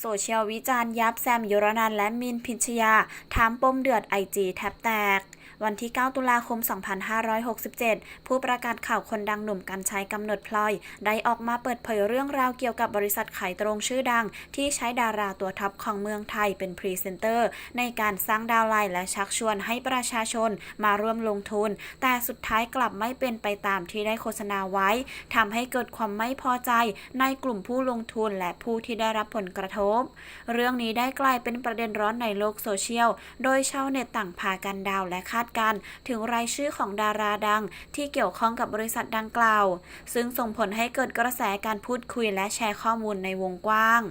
โซเชียลวิจารณ์ยับแซมยุรนันและมินพิชยา ถามปมเดือดไอจีแทบแตก วันที่ 9 ตุลาคม 2567 ผู้ประกาศข่าวคนดังหนุ่มกันชัยกำเนิดพลอย ได้ออกมาเปิดเผยเรื่องราวเกี่ยวกับบริษัทขายตรงชื่อดัง ที่ใช้ดาราตัวท็อปของเมืองไทยเป็นพรีเซนเตอร์ ในการสร้างดาวไลน์และชักชวนให้ประชาชนมาร่วมลงทุน แต่สุดท้ายกลับไม่เป็นไปตามที่ได้โฆษณาไว้ทำให้เกิดความไม่พอใจในกลุ่มผู้ลงทุนและผู้ที่ได้รับผลกระทบ เรื่องนี้ได้กลายเป็นประเด็นร้อนในโลกโซเชียล โดยชาวเน็ตต่างพากันดาวและคาดการณ์ถึงรายชื่อของดาราดัง ที่เกี่ยวข้องกับบริษัทดังกล่าว ซึ่งส่งผลให้เกิดกระแสการพูดคุยและแชร์ข้อมูลในวงกว้าง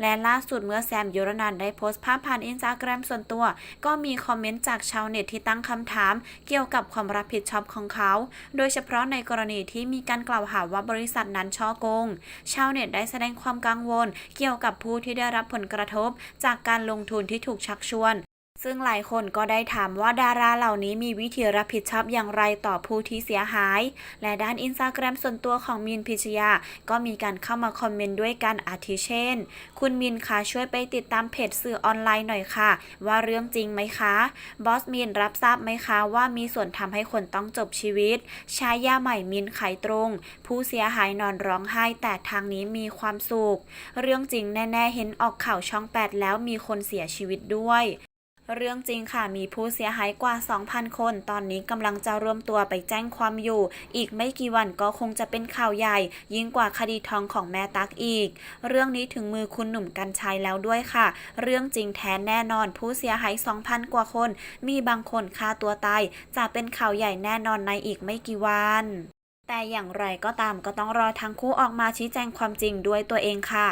และล่าสุดเมื่อแซมยุรนันได้โพสต์ภาพผ่านอินสตาแกรมส่วนตัว ก็มีคอมเมนต์จากชาวเน็ตที่ตั้งคำถาม เกี่ยวกับความรับผิดชอบของเขา โดยเฉพาะในกรณีที่มีการกล่าวหาว่าบริษัทนั้นช่อโกง ชาวเน็ตได้แสดงความกังวล เกี่ยวกับผู้ที่ได้รับผลกระทบ จากการลงทุนที่ถูกชักชวน ซึ่งหลายคนก็ได้ถามว่าดาราเหล่านี้มีวิธีรับผิดชอบอย่างไรต่อผู้ที่เสียหาย และด้านอินสตาแกรมส่วนตัวของมินพิชยา ก็มีการเข้ามาคอมเมนต์ด้วยกันอาทิเช่น คุณมินคะช่วยไปติดตามเพจสื่อออนไลน์หน่อยค่ะ ว่าเรื่องจริงไหมคะ บอสมินรับทราบไหมคะ ว่ามีส่วนทำให้คนต้องจบชีวิตชายาใหม่มินไขตรง ผู้เสียหายนอนร้องไห้แต่ทางนี้มีความสุข เรื่องจริงแน่ ๆ เห็นออกข่าวช่อง 8 แล้วมีคนเสียชีวิตด้วย เรื่องจริงค่ะมีผู้เสียหายกว่า 2,000 คน ตอนนี้กำลังจะรวมตัวไปแจ้งความอยู่ อีกไม่กี่วันก็คงจะเป็นข่าวใหญ่ ยิ่งกว่าคดีทองของแม่ตักอีก เรื่องนี้ถึงมือคุณหนุ่มกัญชัยแล้วด้วยค่ะ เรื่องจริงแท้แน่นอน ผู้เสียหาย 2,000 กว่าคน มีบางคนฆ่าตัวตายจะเป็นข่าวใหญ่แน่นอนในอีกไม่กี่วันแต่อย่างไรก็ตามก็ต้องรอทั้งคู่ออกมาชี้แจงความจริงด้วยตัวเองค่ะ